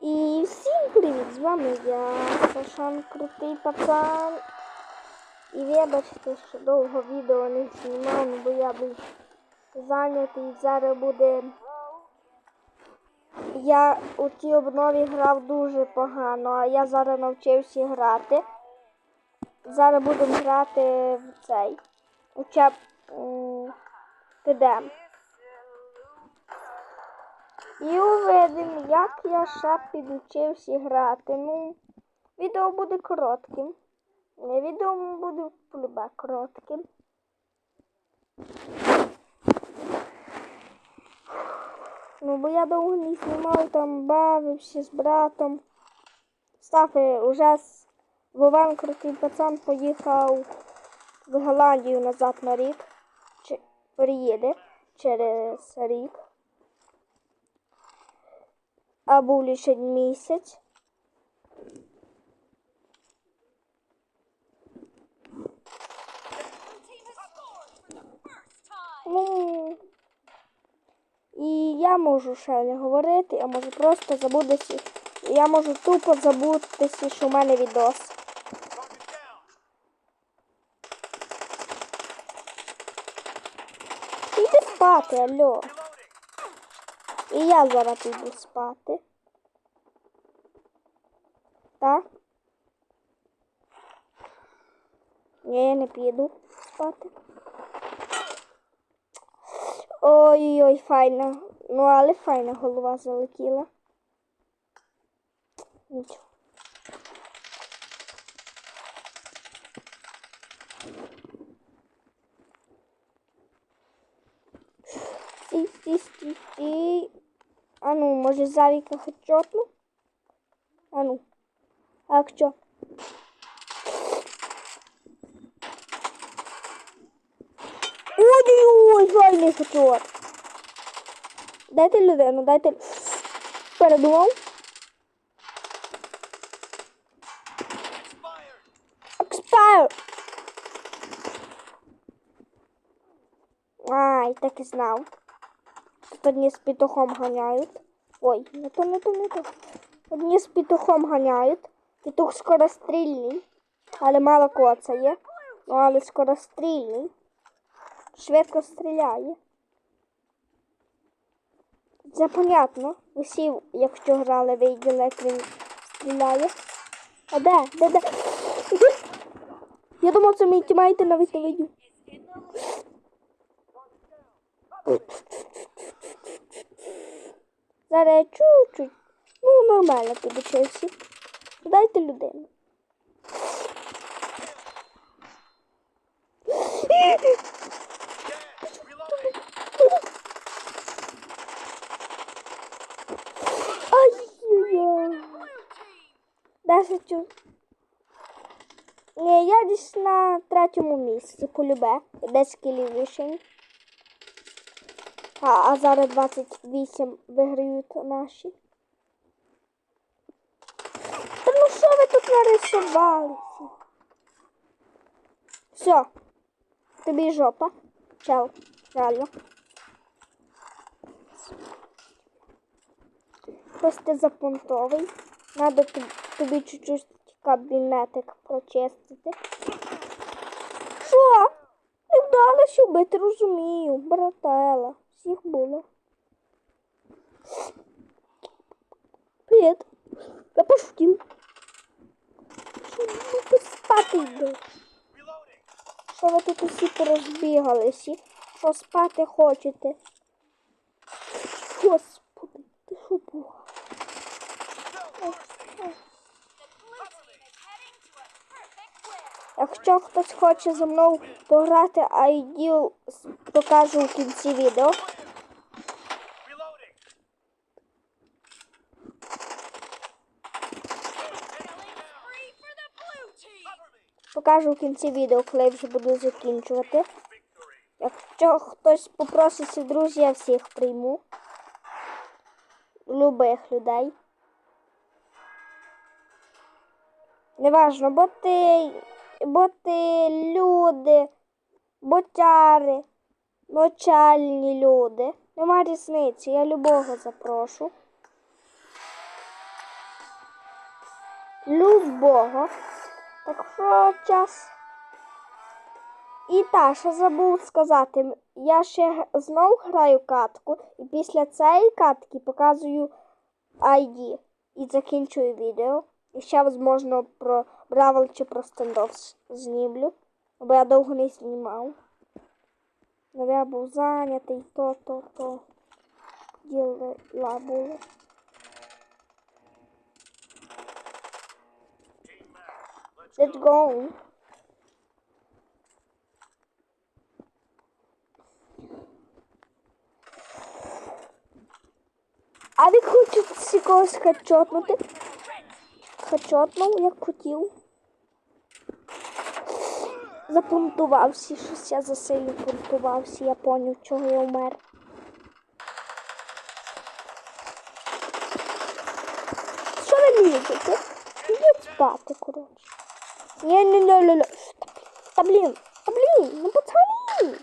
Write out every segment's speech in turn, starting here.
І всім привіт! З вами я, Сашан Крутий Пацан. І вибачте, що довго відео не знімав, ну, бо я був зайнятий. Зараз буде. Я у тій обнові грав дуже погано, а я зараз навчився грати. Зараз будемо грати в цей. У чап підемо. І увидимо, як я ще підучився грати. Ну, відео буде коротким. Не відео буде полюбе коротким. Ну, бо я довго не знімав, там бавився з братом. Стафи уже Вован крутий пацан поїхав в Голландію назад на рік. Чи приїде через рік. А був лише місяць. Ну, і я можу ще не говорити, я можу просто забутися. Я можу тупо забутися, що в мене відос. Іди спати, алло. І я зараз піду спати. Так? Ні, я не піду спати. Ой-ой, файна. Ну, але файна голова залетіла. Нічого. Стій, стій, стій, стій. А ну, може завіка хочотну? А ну. А що? Ой-ой-ой, файний хочот. Дайте людину, дайте. Передумав. Експайр. Ай, так і знав. Одні з петухом ганяють. Ой, не то, не то, не то. Одні з петухом ганяють. Петух скорострільний, але мало коцає. Ну, але скорострільний. Швидко стріляє. Це понятно. Усі, якщо грали, виділи, як він стріляє. А де? Де, де? Я думав, це мій тімейти навіть не видів. Зараз чуть-чуть. Ну, нормально підучився. Дайте людину. Ай-яй-яй. Ні, я десь на третьому місці полюбе. 10 кілів вишень. А, а зараз 28 виграють наші. Та ну що ви тут нарисувалися? Все. Тобі жопа. Чел. Реально. Просто запунтовий. Надо тобі чуть-чуть кабінетик прочистити. Що? Не вдалося вбити, розумію, братела. Всіх було. Привіт. Я пошутив. Що ну, ти спати йдеш? Що ви тут усі порозбігалися? Що спати хочете? Господи, ти що була? Якщо хтось хоче зі мною пограти, ID покажу в кінці відео. Покажу в кінці відео, коли я вже буду закінчувати. Якщо хтось попроситься, друзі, я всіх прийму. Любих людей. Неважно, боти, боти, люди, ботяри, начальні люди. Нема різниці, я любого запрошу. любого. Так що час. І та, ще забув сказати, я ще г- знов граю катку, і після цієї катки показую ID і закінчую відео. І ще, можливо, про Бравл чи про стендов знімлю, бо я довго не знімав. Ну, я був зайнятий, то, то, то. Діла були. Let's go. А ви хочете когось хачотнути? Хачотнув, як хотів. Запунктувався, щось я засилю пунктувався, я поняв, чого я вмер. Що ви лізете? Йдіть спати, коротше. Ні, ні, ні, ні, ні. Та блін, та блін, ну пацани.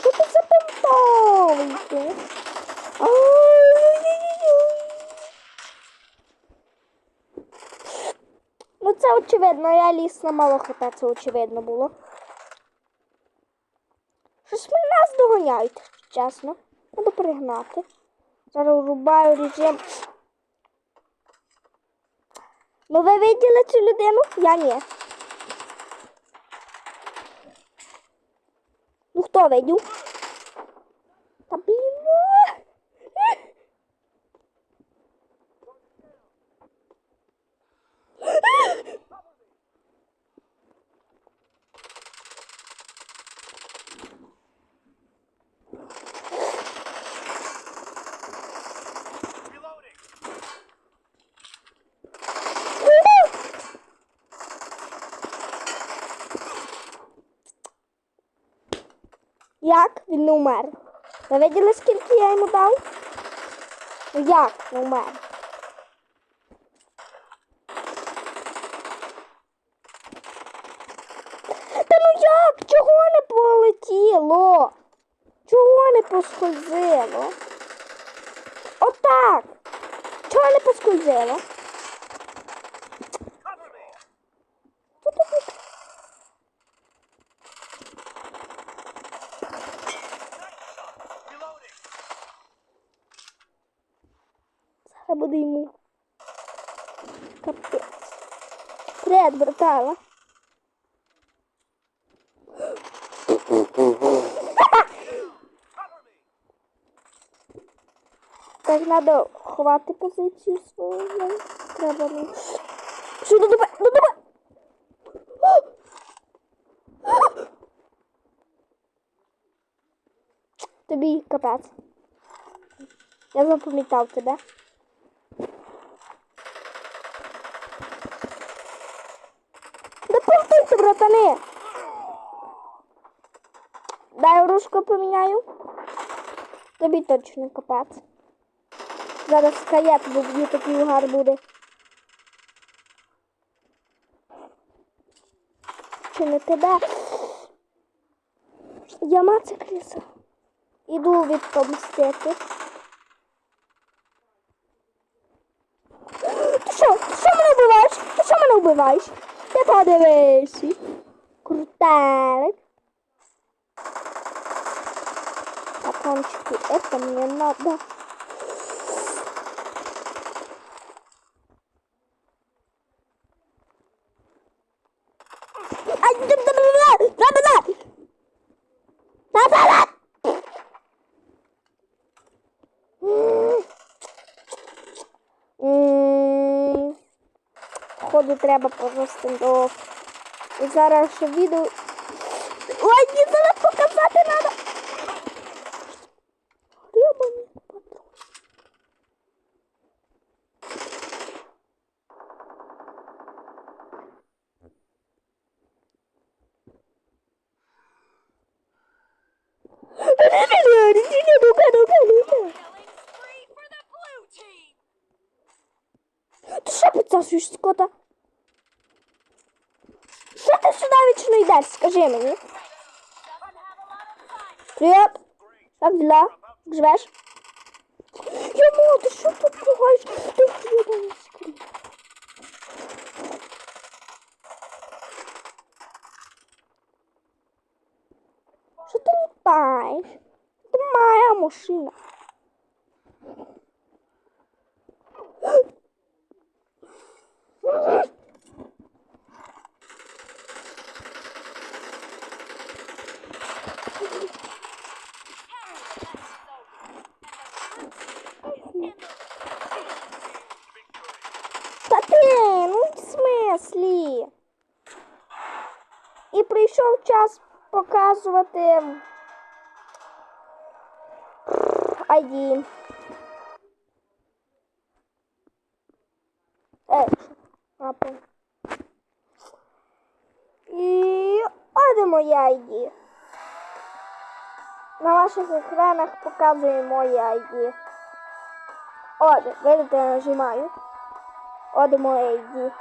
Що ти запам'ятовуєте? Ну це очевидно, я ліс на мало хп, це очевидно було. Щось мене нас доганяють, чесно. Треба пригнати. Зараз врубаю режим. Ну ви виділи цю людину? Я ні. Ну хто видів? Та блін. а! Як він не умер? Ви виділи, скільки я йому дав? Ну як не умер? Та ну як? Чого не полетіло? Чого не поскользило? Отак. Чого не поскользило? Зараз буде йому. Капець. Привет, братала. Так, треба ховати позицію свою. Треба ну. Що ну давай, ну давай. Тобі капець. Я запам'ятав тебе. Да братани! Дай ружку поміняю. Тобі точно капець. Зараз каєт буб'ю такий угар буде. Чи не тебе? Я маця криса. Іду відпомстити. Ти що? Ти що мене вбиваєш? Ти що мене вбиваєш? Ти подивися. Крутелик. Патрончики, это мне надо. Ай, да, да, да, да, да, Походу треба просто до... І зараз ще відео... Ой, ні, зараз показати треба. Ну-ка, ну-ка, ну-ка. Killing ти сюди вічно йдеш, скажи мені? Привіт. Як діла? Як живеш? Йому, ти що тут пугаєш? Ти хрена скрій. Що ти літаєш? Це моя машина. Та ти, ну в смислі? І прийшов час показувати ID. Е, апа. І ось моє ID. На ваших екранах показує моє ID. От, видите, я нажимаю. От моє ID.